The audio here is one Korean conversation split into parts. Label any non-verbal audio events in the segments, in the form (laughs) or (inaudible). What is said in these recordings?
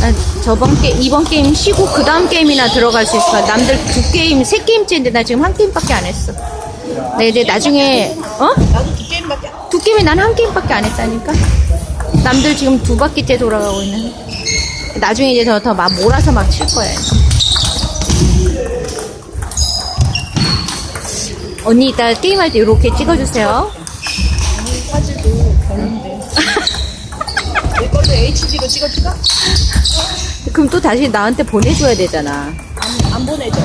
나 저번 게 이번 게임 쉬고 그 다음 게임이나 들어갈 수 있을 거야. 남들 두 게임, 세 게임째인데 나 지금 한 게임밖에 안 했어. 나 이제 나중에 어? 나도 두 게임밖에 안 두 게임에 난한 게임밖에 안 했다니까. 남들 지금 두 바퀴째 돌아가고 있는. 나중에 이제 더막 몰아서 막 칠 거야. 언니 이따 게임할 때 이렇게 찍어주세요. 사진도 별론데. 내 걸로 HD로 찍어줄까? 그럼 또 다시 나한테 보내줘야 되잖아. 안, 안 보내줘.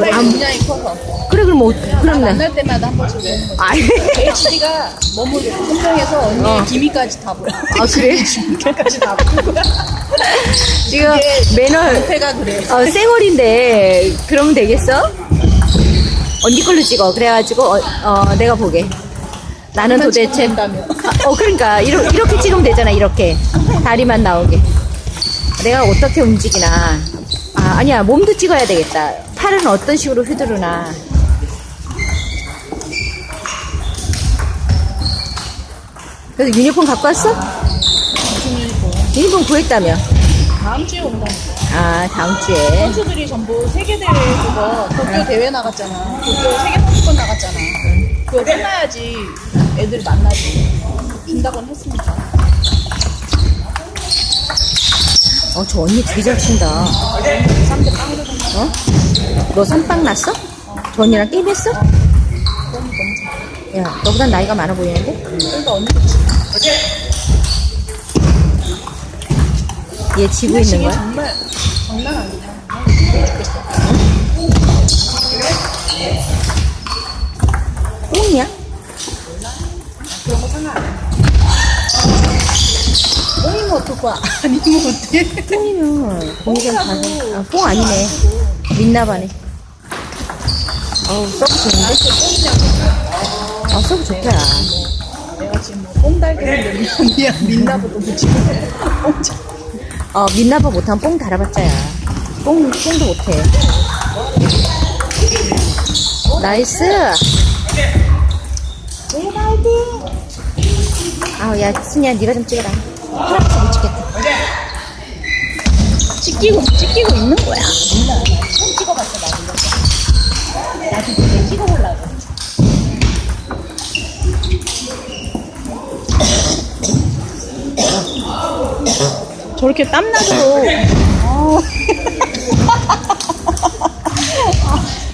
사이즈 분량이 커서. 그래 그럼 뭐나 그럼 나. 만날 때마다 한 번씩 거지. 아이. HD가 너무 선명해서 언니의 어. 기미까지 다 보여. 아 그래? (laughs) 기미까지 다 보여. (laughs) 지금 매너 방패가 그래. 어, 쌩얼인데 그러면 되겠어? 언니 걸로 찍어. 그래가지고 어, 어, 내가 보게. 나는 도대체. 아, 어 그러니까 이러, 이렇게 찍으면 되잖아. 이렇게 다리만 나오게. 내가 어떻게 움직이나. 아 아니야 몸도 찍어야 되겠다. 팔은 어떤 식으로 휘두르나. 그래서 유니폼 갖고 왔어? 무슨 일이고. 유니폼 구했다며? 다음 주에 온다니까. 아 다음 주에. 선수들이 전부 세계대회 그거 도쿄 대회 나갔잖아. 도쿄 세계 선수권 나갔잖아. 그거 끝나야지 애들 만나지. 준다고는 했으니까. 어, 저 언니 되게 잘 친다. 3대 빵으로 된 거. 어? 너 삼빵 났어? 저 언니랑 게임했어? 야, 너보단 나이가 많아 보이는데? 얘 지고 있는 거야? 정말 장난 아니야. 죽겠어. 뽕이야? 그런 거 상관 안 해. 거야? 아니면 어때? 뽕이면 좀 가서. 아, 뽕 아니네. 민나바네. 어우, 서브 좋은데? 어, 서브 좋다. 내가 지금 뭐뽕 몇 년이야. 민나보다 붙이고. 어, 민나바 못하면 뽕 달아봤자야. 뽕, 뽕도 못해. 나이스! 아우, 야, 순이야, 네가 좀 찍어라. 하나씩 못 찍겠다. 찍히고, 찍히고 있는 거야. 처음 찍어봤어, 나 이거. 나도 그때 찍어보려고. 저렇게 땀나도록. 어. (laughs)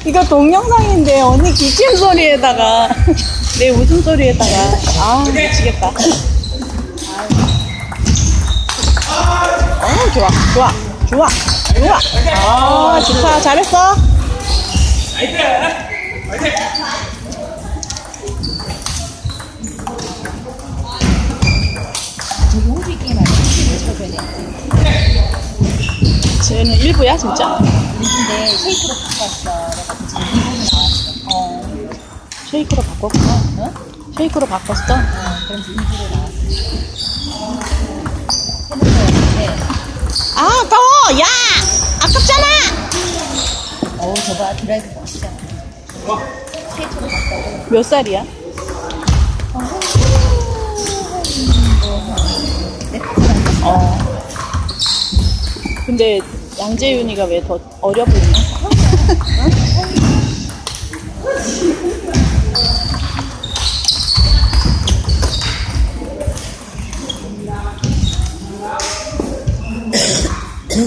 이거 동영상인데 언니 기침 소리에다가 내 웃음소리에다가 아 미치겠다. 어 좋아 좋아 좋아 좋아 아 좋다 잘했어 쟤는 일부야 진짜? 근데 쉐이크로 바꿨어. 그래서 지금 2분이 나왔어. 어 쉐이크로 바꿨구나 어? 쉐이크로 바꿨어? 그럼 2분이 나왔어. 아 아까워 야 아깝잖아 어우, 저봐, 드라이브 멋있잖아. 몇 살이야? 어. 근데 양재윤이가 왜 더 어려 보이냐? (laughs) 저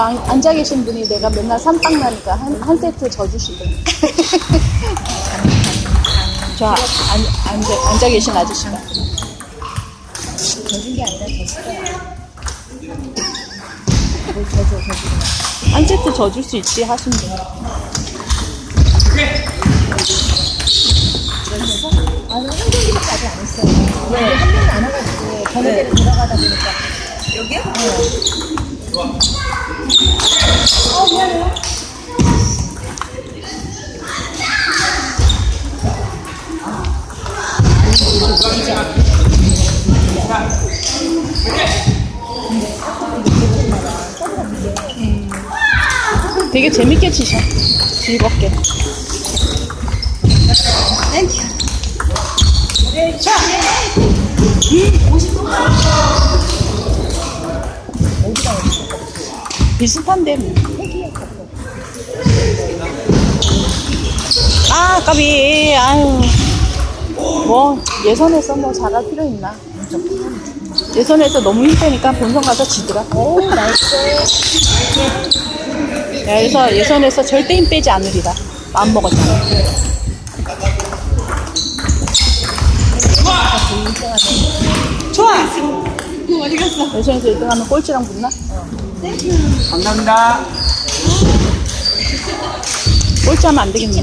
안, 앉아 계신 분이 내가 맨날 삼빵 나니까 한, 한 세트 져주시더니. 저 안, 앉아, 앉아 계신 아저씨가. 져준 게 아니라 졌을 거야. 뭘 져줘, 져줘. 한 세트 져줄 수 있지 하신 분. 아, 나한 경기밖에 아직 안 했어요. 왜? 한 명이 안 와가지고, 번호대로 들어가다 보니까. 여기요? 어, 미안해요. 되게 재밌게 치셔. 즐겁게. 비슷한데. 아, 까비. 아유. 뭐, 예선에서 뭐 잘할 필요 있나. 예선에서 너무 힘드니까 본선 가서 지더라. 오, 나이스. 야, 그래서 예선에서 절대 힘 빼지 않으리라. 마음 먹었잖아. 좋아! 어디 갔어? 예선에서 1등하면 꼴찌랑 붙나? 감사합니다. 꼴찌하면 안 되겠네.